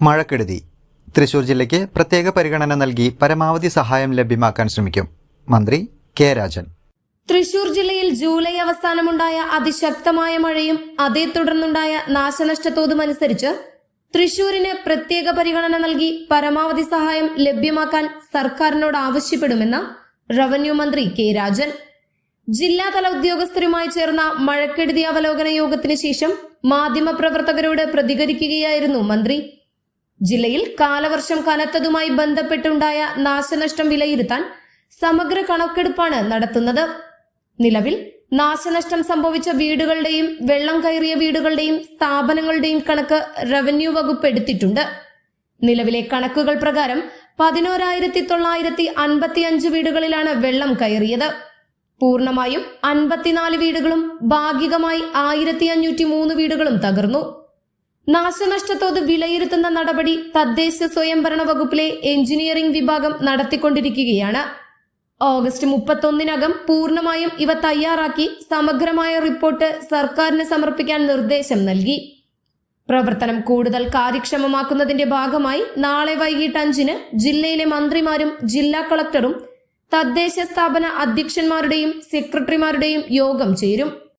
മഴക്കെടുതി. തൃശൂർ ജില്ലയ്ക്ക് പ്രത്യേക പരിഗണന നൽകി പരമാവധി സഹായം ലഭ്യമാക്കാൻ ശ്രമിക്കും. മന്ത്രി കെ രാജൻ. തൃശൂർ ജില്ലയിൽ ജൂലൈ അവസാനമുണ്ടായ അതിശക്തമായ മഴയും അതേ തുടർന്നുണ്ടായ നാശനഷ്ടത്തോതും അനുസരിച്ച് തൃശൂരിന് പ്രത്യേക പരിഗണന നൽകി പരമാവധി സഹായം ലഭ്യമാക്കാൻ സർക്കാരിനോട് ആവശ്യപ്പെടുമെന്ന് റവന്യൂ മന്ത്രി കെ രാജൻ. ജില്ലാതല ഉദ്യോഗസ്ഥരുമായി ചേർന്ന മഴക്കെടുതി അവലോകന യോഗത്തിന് ശേഷം മാധ്യമപ്രവർത്തകരോട് പ്രതികരിക്കുകയായിരുന്നു മന്ത്രി. ജില്ലയിൽ കാലവർഷം കനത്തതുമായി ബന്ധപ്പെട്ടുണ്ടായ നാശനഷ്ടം വിലയിരുത്താൻ സമഗ്ര കണക്കെടുപ്പാണ് നടത്തുന്നത്. നിലവിൽ നാശനഷ്ടം സംഭവിച്ച വീടുകളുടെയും വെള്ളം കയറിയ വീടുകളുടെയും സ്ഥാപനങ്ങളുടെയും കണക്ക് റവന്യൂ വകുപ്പ് എടുത്തിട്ടുണ്ട്. നിലവിലെ കണക്കുകൾ പ്രകാരം പതിനോരായിരത്തി തൊള്ളായിരത്തി അൻപത്തി അഞ്ച് വീടുകളിലാണ് വെള്ളം കയറിയത്. പൂർണമായും അൻപത്തിനാല് വീടുകളും ഭാഗികമായി ആയിരത്തി അഞ്ഞൂറ്റി മൂന്ന് വീടുകളും തകർന്നു. നാശനഷ്ടത്തോത് വിലയിരുത്തുന്ന നടപടി തദ്ദേശ സ്വയംഭരണ വകുപ്പിലെ എഞ്ചിനീയറിംഗ് വിഭാഗം നടത്തിക്കൊണ്ടിരിക്കുകയാണ്. ഓഗസ്റ്റ് മുപ്പത്തൊന്നിനകം പൂർണമായും ഇവ തയ്യാറാക്കി സമഗ്രമായ റിപ്പോർട്ട് സർക്കാരിന് സമർപ്പിക്കാൻ നിർദ്ദേശം നൽകി. പ്രവർത്തനം കൂടുതൽ കാര്യക്ഷമമാക്കുന്നതിന്റെ ഭാഗമായി നാളെ വൈകിട്ട് അഞ്ചിന് ജില്ലയിലെ മന്ത്രിമാരും ജില്ലാ കളക്ടറും തദ്ദേശ സ്ഥാപന അധ്യക്ഷന്മാരുടെയും സെക്രട്ടറിമാരുടെയും യോഗം ചേരും.